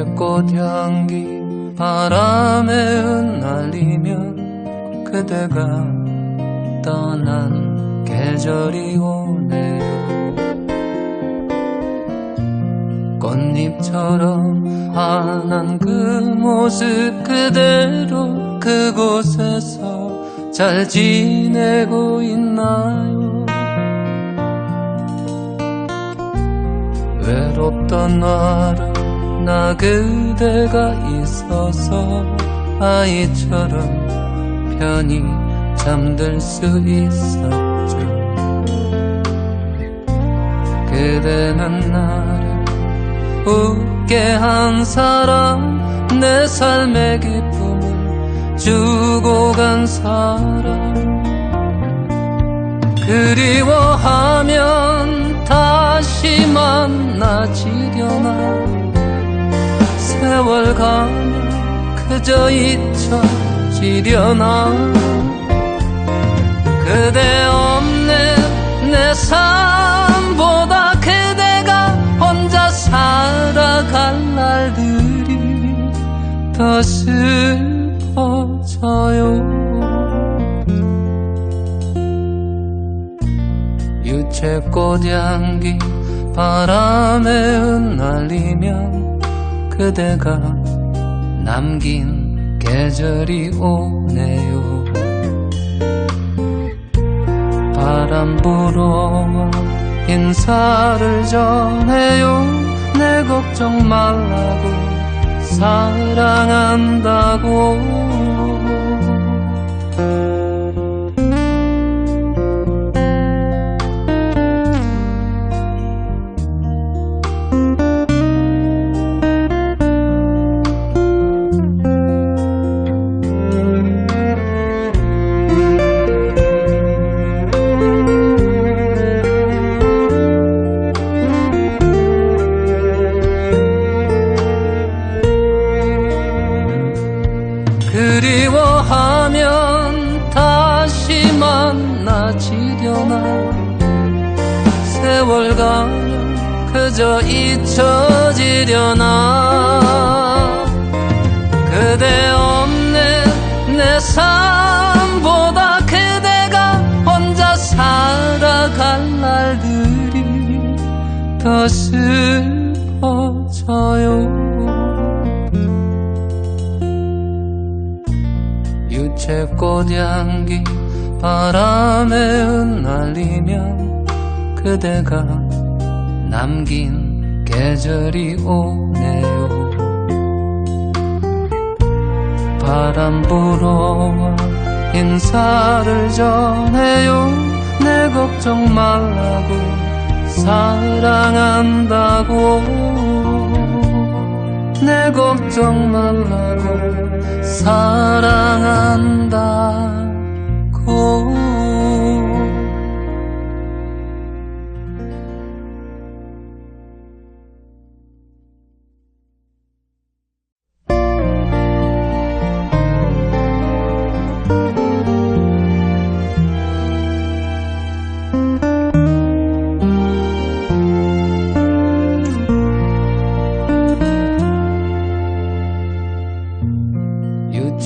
유채꽃 향기 바람에 흩날리면 그대가 떠난 계절이 오네요 꽃잎처럼 환한 그 모습 그대로 그곳에서 잘 지내고 있나요? 외롭던 하루 나 그대가 있어서 아이처럼 편히 잠들 수 있었죠. 그대는 나를 웃게 한 사람 내 삶의 기쁨을 주고 간 사람. 그리워하면 다시 만나지려나 세월 가면 그저 잊혀지려나? 그대 없는 내 삶보다 그대가 혼자 살아갈 날들이 더 슬퍼져요. 유채꽃 향기 바람에 흩날리면 그대가 남긴 계절이 오네요. 바람 불어와 인사를 전해요. 내 걱정 말라고 사랑한다고 그저 잊혀지려나? 그대 없는 내 삶보다 그대가 혼자 살아갈 날들이 더 슬퍼져요. 유채꽃 향기 바람에 흩날리면 그대가 남긴 계절이 오네요. 바람 불어와 인사를 전해요. 내 걱정 말라고 사랑한다고. 내 걱정 말라고 사랑한다고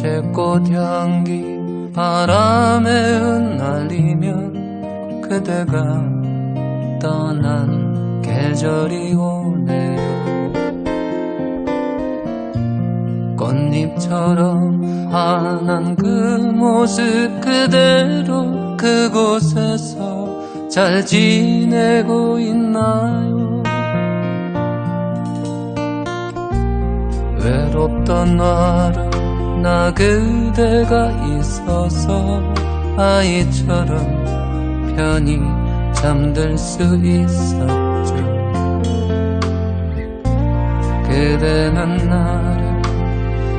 유채꽃 향기 바람에 흩날리면 그대가 떠난 계절이 오네요. 꽃잎처럼 환한 그 모습 그대로 그곳에서 잘 지내고 있나요? 외롭던 하루 나 그대가 있어서 아이처럼 편히 잠들 수 있었죠. 그대는 나를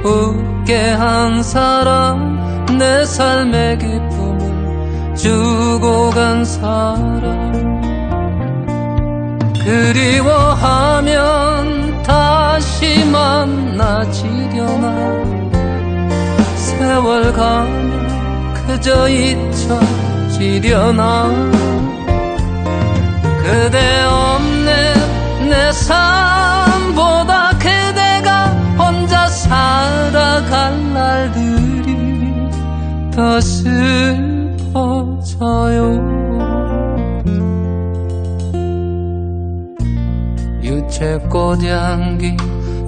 웃게 한 사람 내 삶의 기쁨을 주고 간 사람. 그리워하 세월 가면 그저 잊혀지려나? 그대 없는 내 삶보다 그대가 혼자 살아갈 날들이 더 슬퍼져요. 유채꽃 향기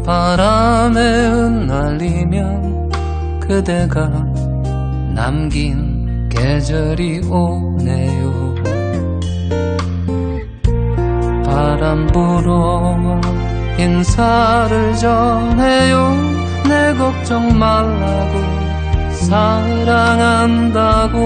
바람에 흩날리면 그대가 남긴 계절이 오네요. 바람 불어와 인사를 전해요. 내 걱정 말라고 사랑한다고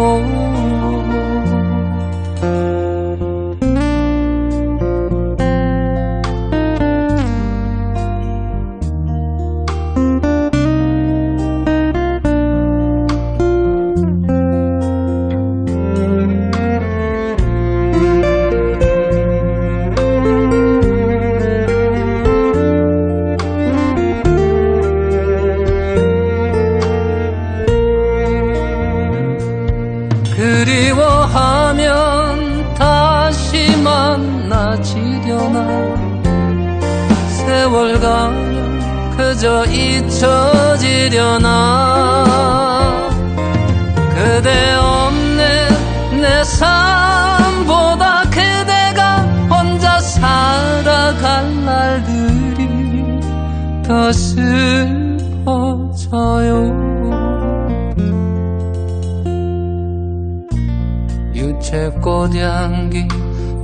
그저 잊혀지려나? 그대 없는 내 삶보다 그대가 혼자 살아갈 날들이 더 슬퍼져요. 유채꽃 향기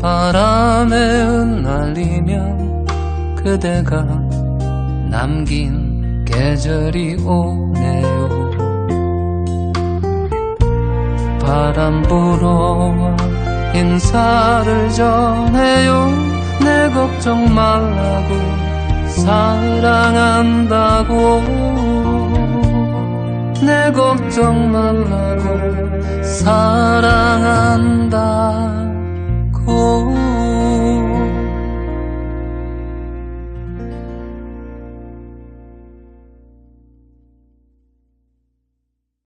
바람에 흩날리면 그대가 남긴 계절이 오네요. 바람 불어와 인사를 전해요. 내 걱정 말라고 사랑한다고. 내 걱정 말라고 사랑한다고